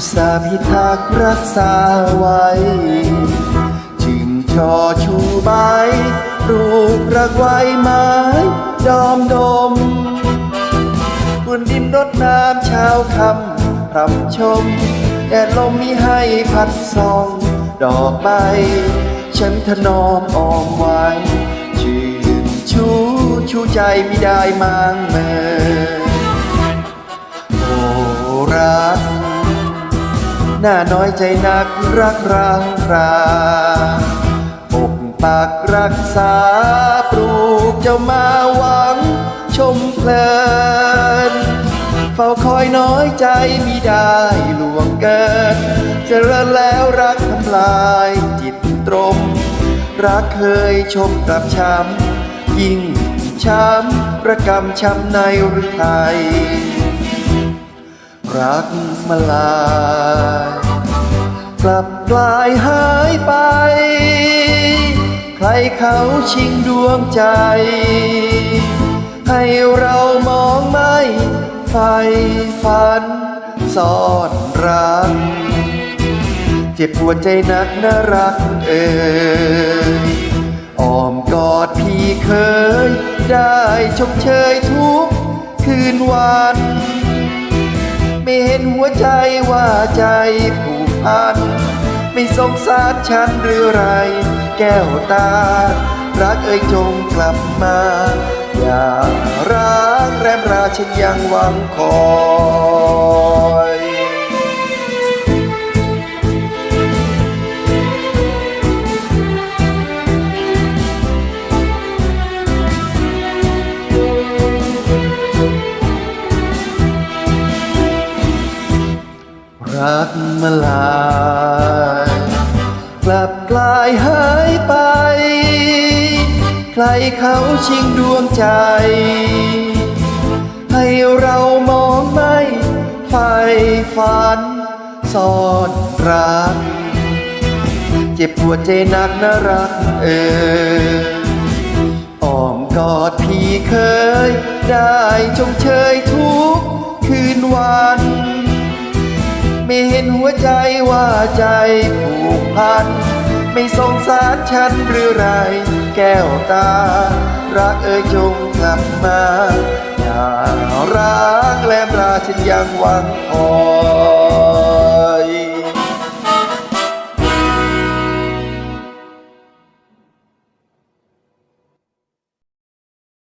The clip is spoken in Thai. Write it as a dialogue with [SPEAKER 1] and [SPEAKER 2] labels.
[SPEAKER 1] ตส่าห์พิทักษ์รักษาไว้ จึงชอชูใบปลูกรักไว้ไม้ดอมดมบนดินรดน้ำเช้าคำพรำชมแดดลมมีให้พัดส่อง ดอกใบ ฉันถนอมออมไว้ชื่นชูชูใจไมิได้มางเมอโอรัก หน่าน้อยใจนักรักร้างราปกปักรักษาปลูกเจ้ามาหวังชมเพลิน เฝ้าคอยน้อยใจมิได้ลวงเกินเจริญแล้วรักทำลายจิตตรม รักเคยชมกับช้ำยิ่งช้ำประกำช้ำในหรือไทย รักมาลายกลับกลายหายไป ใครเขาชิงดวงใจ ให้เรามองไม่ไฟฝันซ่อนรัก เจ็บปวดใจนักนะรักเอ่ยอ้อมกอดพี่เคย ได้ชมเชยทุกคืนวัน นหัวใจว่าใจผูกพัน ไม่สงสารฉันหรือไร แก้วตา รักเอ่ยจงกลับมา อย่าร้างแรมราฉันยังหวังคอย มาลายกลับกลายหายไป ใครเขาชิงดวงใจ ให้เรามองไม่ไฟฝันซอนรัก เจ็บปวดใจนักนะรักเอออ้อมกอดพี่เคย ได้ชมเชยทุกคืนวัน ไม่เห็นหัวใจว่าใจผูกพัน ไม่สงสารฉันหรือไร แก้วตา รักเอ่ยจงกลับมา อย่ารักแลมราฉันยังหวังพอ